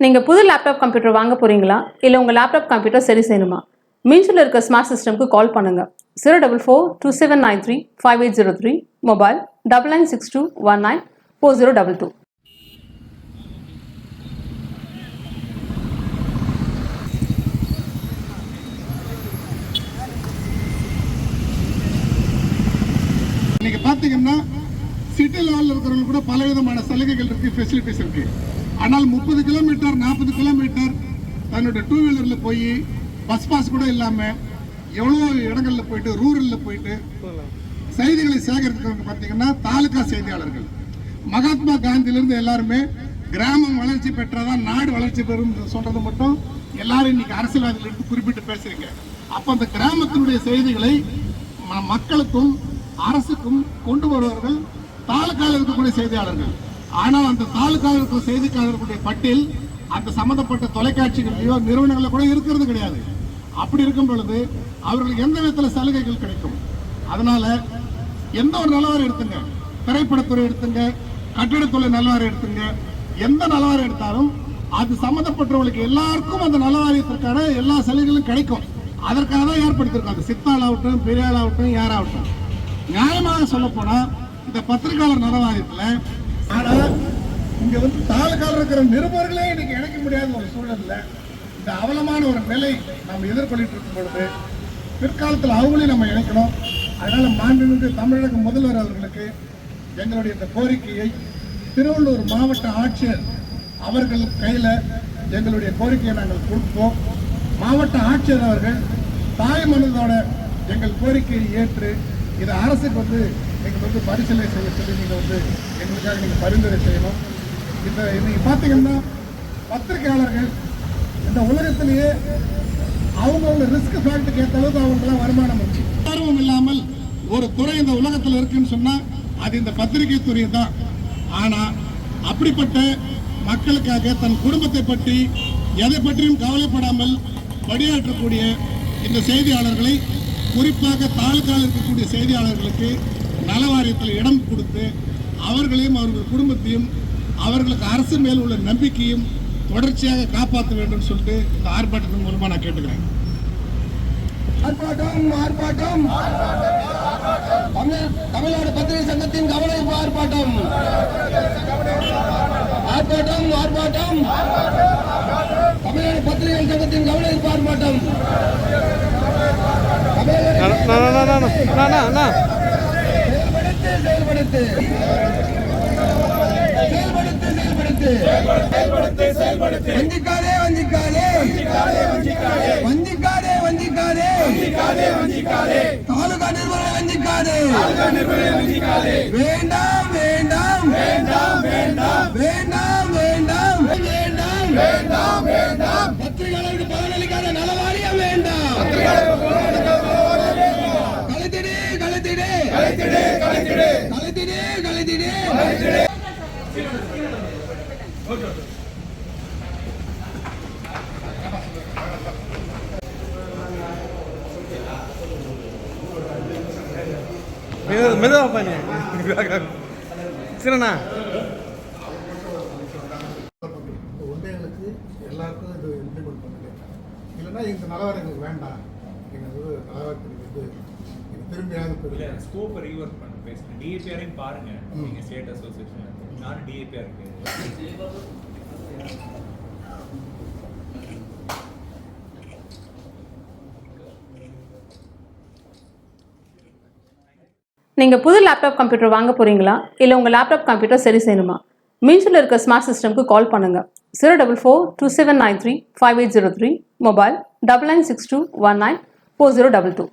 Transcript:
நீங்கள் புது laptop computer வாங்க போகிறீங்களா இல்லை உங்கள் லேப்டாப் கம்ப்யூட்டர் சரி செய்யணுமா? மீன்ஸில் இருக்க ஸ்மார்ட் சிஸ்டம்க்கு கால் பண்ணுங்கள் zero double four two seven nine three five eight zero three mobile double nine six two one nine four zero double two இன்னைக்கு பார்த்தீங்கன்னா சிட்டி லெவலில் இருக்கிறவங்க கூட பல விதமான சலுகைகள் இருக்குது ஃபெசிலிட்டிஸ் இருக்குது ஆனால் முப்பது கிலோமீட்டர் நாற்பது கிலோமீட்டர் தன்னுடைய டூ வீலரில் போய் பஸ் பாஸ் கூட இல்லாமல் எவ்வளோ இடங்களில் போயிட்டு ரூரலில் போயிட்டு செய்திகளை சேகரிக்கிறவங்க பார்த்தீங்கன்னா தாலுகா செய்தியாளர்கள். மகாத்மா காந்தியிலிருந்து எல்லாருமே கிராமம் வளர்ச்சி பெற்றாதான் நாடு வளர்ச்சி பெறும் சொல்றது மட்டும் எல்லாரும் இன்னைக்கு அரசியல்வாதிகள் எடுத்து குறிப்பிட்டு பேசுறீங்க அப்போ அந்த கிராமத்தினுடைய செய்திகளை ம- மக்களுக்கும் அரசுக்கும் கொண்டு வருவார்கள் தாலுக்காவில் இருக்கக்கூடிய செய்தியாளர்கள். ஆனால் அந்த தாலுக்காவில் இருக்கிற பட்டியல் அந்த சம்பந்தப்பட்ட தொலைக்காட்சிகள்லயோ நிறுவனங்களில் கூட இருக்கிறது கிடையாது. அப்படி இருக்கும் பொழுது அவர்களுக்கு எந்த விதத்தில் சலுகைகள் கிடைக்கும்? அதனால எந்த ஒரு நலவாரம் எடுத்துங்க. திரைப்படத்துறை எடுத்துங்க கட்டிடத்துறை நிலவரம் எடுத்துங்க. எந்த நிலவரம் எடுத்தாலும் அது சம்பந்தப்பட்டவர்களுக்கு எல்லாருக்கும் அந்த நலவாரியத்திற்கான எல்லா சலுகைகளும் கிடைக்கும். அதற்காக தான் ஏற்படுத்தியிருக்கோம் அது சித்தாள் ஆகட்டும் பெரியாள் ஆகட்டும் யாராகட்டும். நியாயமாக சொல்ல இந்த பத்திரிகையாளர் நலவாரியத்தில் ஆனா இங்க வந்து தாலுக்கால இருக்கிற நிருபர்களே இன்னைக்கு இணைக்க முடியாத ஒரு சூழல்ல இந்த அவலமான ஒரு நிலை நாம் எதிர்கொள்ளிட்டு இருக்கும் பொழுது பிற்காலத்தில் அவங்களையும் நம்ம இணைக்கணும். அதனால மாண்புமிகு தமிழக முதல்வர் அவர்களுக்கு எங்களுடைய இந்த கோரிக்கையை திருவள்ளூர் மாவட்ட ஆட்சியர் அவர்கள் கையில எங்களுடைய கோரிக்கையை நாங்கள் கொடுப்போம். மாவட்ட ஆட்சியர் அவர்கள் தாய் மனதோட எங்கள் கோரிக்கையை ஏற்று இதை அரசுக்கு வந்து நீங்கள் வந்து பரிசீலனை செய்ய சொல்லி நீங்கள் வந்து எங்களுக்காக நீங்கள் பரிந்துரை செய்யணும். இந்த இன்னைக்கு பார்த்தீங்கன்னா பத்திரிகையாளர்கள் இந்த உலகத்திலேயே அவங்கவுங்க ரிஸ்க் ஃபேக்டருக்கு ஏற்ற அளவுக்கு அவங்களுக்குலாம் வருமானம் இருக்கு ஆர்வம் இல்லாமல் ஒரு துறை இந்த உலகத்தில் இருக்குன்னு சொன்னால் அது இந்த பத்திரிகை துறை தான். ஆனால் அப்படிப்பட்ட மக்களுக்காக தன் குடும்பத்தை பற்றி எதை பற்றியும் கவலைப்படாமல் பணியாற்றக்கூடிய இந்த செய்தியாளர்களை குறிப்பாக தாலுக்காவில் இருக்கக்கூடிய செய்தியாளர்களுக்கு நலவாரியத்தில் இடம் கொடுத்து அவர்களையும் அவர்கள் குடும்பத்தையும் அவர்களுக்கு அரசு மேல் உள்ள நம்பிக்கையும் தொடர்ச்சியாக காப்பாற்ற வேண்டும் சொல்லிட்டு இந்த ஆர்ப்பாட்டத்தின் மூலமா நான் கேட்டுக்கிறேன். ஆர்ப்பாட்டம் ஆர்ப்பாட்டம். தமிழ் தமிழ்நாடு பத்திரிகை சங்கத்தின் கவனிப்பு ஆர்ப்பாட்டம். ஆர்ப்பாட்டம் ஆர்ப்பாட்டம். தமிழ்நாடு பத்திரிகை சங்கத்தின் கவனிப்பு ஆர்ப்பாட்டம். செயல்படுத்து. செயல்படுத்து செயல்படுத்து. செயல்படுத்து வஞ்சிக்காதே வஞ்சிக்காதே வஞ்சிக்காதே வஞ்சிக்காதே தாலுகா நிர்வாகம் வஞ்சிக்காதே வேண்டாம் வேண்டாம். வேண்டாம் வேண்டாம். வேண்டாம் வேண்டாம் வேண்டாம் வேண்டாம் வேண்டாம் பத்திரிகையாளருக்கு பலனளிக்காத நலவாரியம் வேண்டாம். கலைத்திடு கலைத்திடு கலைத்திடு கலைத்திடு. கலைத்திடு கலைத்திடு. மெதுவா பண்ணு சரிண்ணா ஒன்றைகளுக்கு எல்லாருக்கும் இது இம்ப்ளிமெண்ட் பண்ணுங்க இல்லைன்னா இந்த நலவாரம் எங்களுக்கு வேண்டாம். எங்கள் வந்து நலவாரத்துக்கு வந்து இது இல்ல பெறுங்க ஸ்கோப்பை ரீவொர்க் பண்ண பேசுங்க டிஏபிஆரையும் பாருங்க. நீங்க ஸ்டேட் அசோசியேஷன் நானும் டிஏபிஆர் இருக்கு நீங்கள் புது லேப்டாப் கம்ப்யூட்டர் வாங்க போகிறீங்களா இல்லை உங்கள் லேப்டாப் கம்ப்யூட்டர் சரி செய்யணுமா? மீன்ஸில் இருக்க ஸ்மார்ட் சிஸ்டம்க்கு கால் பண்ணுங்கள் zero double four two seven nine three five eight zero three mobile double nine six two one nine four zero double two